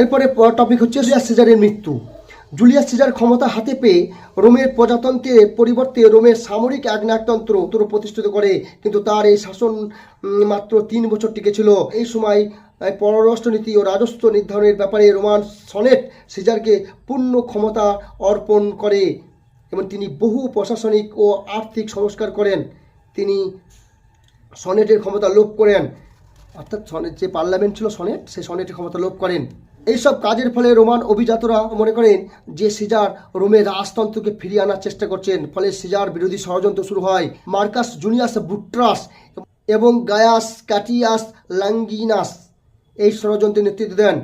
এরপরে টপিক হচ্ছে জুলিয়াস সিজারের মৃত্যু। জুলিয়াস সিজার ক্ষমতা হাতে পেয়ে রোমের প্রজাতন্ত্রের পরিবর্তে রোমের সামরিক একনায়কতন্ত্র তোর প্রতিষ্ঠিত করে, কিন্তু তার এই শাসন মাত্র তিন বছর টিকেছিল। এই সময় পররাষ্ট্রনীতি ও রাজস্ব নির্ধারণের ব্যাপারে রোমান সনেট সিজারকে পূর্ণ ক্ষমতা অর্পণ করে এবং তিনি বহু প্রশাসনিক ও আর্থিক সংস্কার করেন। তিনি সনেটের ক্ষমতা লোপ করেন। অর্থাৎ সনেট যে পার্লামেন্ট ছিল সনেট, সেই সনেটের ক্ষমতা লোপ করেন। এইসব কাজের ফলে রোমান অভিজাতরা মনে করেন যে সিজার রোমের রাজতন্ত্রকে ফিরিয়ে আনার চেষ্টা করছেন। ফলে সিজার বিরোধী ষড়যন্ত্র শুরু হয়। মার্কাস জুনিয়াস বুট্রাস এবং গায়াস ক্যাটিয়াস ল্যাঙ্গিনাস এই ষড়যন্ত্রের নেতৃত্ব দেন।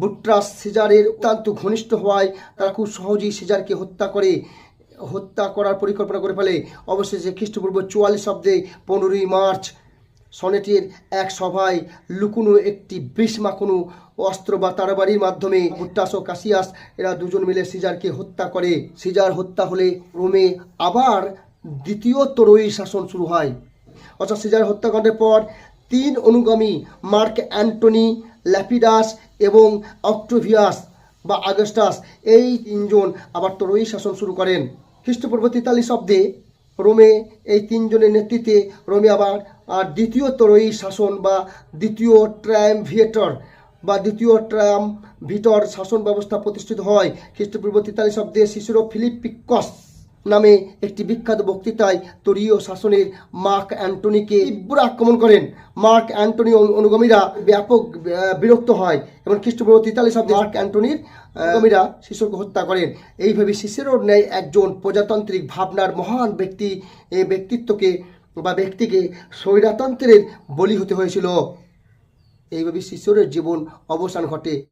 বুট্রাস সিজারের অত্যন্ত ঘনিষ্ঠ হওয়ায় তারা খুব সহজেই সিজারকে হত্যা করে, হত্যা করার পরিকল্পনা করে ফেলে। অবশেষে খ্রিস্টপূর্ব চুয়াল্লিশ শব্দে পনেরোই মার্চ সনেটের এক সভায় লুকুনো একটি বিষ মাকুনু অস্ত্র বা তারাবাড়ির মাধ্যমে ভুট্টাস ও কাসিয়াস এরা দুজন মিলে সিজারকে হত্যা করে। সিজার হত্যা হলে রোমে আবার দ্বিতীয় তরই শাসন শুরু হয়। অর্থাৎ সিজার হত্যাকাণ্ডের পর তিন অনুগামী মার্ক অ্যান্টনি, ল্যাপিডাস এবং অক্টোভিয়াস বা আগস্টাস, এই তিনজন আবার তরই শাসন শুরু করেন। খ্রিস্টপূর্ব তেতাল্লিশ অব্দে রোমে এই তিনজনের নেতৃত্বে রোমে আবার আর দ্বিতীয় তরয়ী শাসন বা দ্বিতীয় ট্রায়াম ভিয়েটর বা দ্বিতীয় ট্রায়াম ভিটর শাসন ব্যবস্থা প্রতিষ্ঠিত হয়। খ্রিস্টপূর্ব তেতাল্লিশ অব্দে শিশুরো ফিলিপিকস নামে একটি বিখ্যাত বক্তৃতায় তরীয় শাসনের মার্ক অ্যান্টনিকে তীব্র আক্রমণ করেন। মার্ক অ্যান্টনি অনু- অনুগামীরা ব্যাপক বিরক্ত হয় এবং খ্রিস্টপূর্ব তেতাল্লিশ অব্দে মার্ক অ্যান্টনির অনুগামীরা শিশুকে হত্যা করেন। এইভাবে শিশিরোর ন্যায় একজন প্রজাতান্ত্রিক ভাবনার মহান ব্যক্তি ব্যক্তিত্বকে বা ব্যক্তিকে স্বৈরাতন্ত্রের বলি হতে হয়েছিল। এইভাবে শিশুরের জীবন অবসান ঘটে।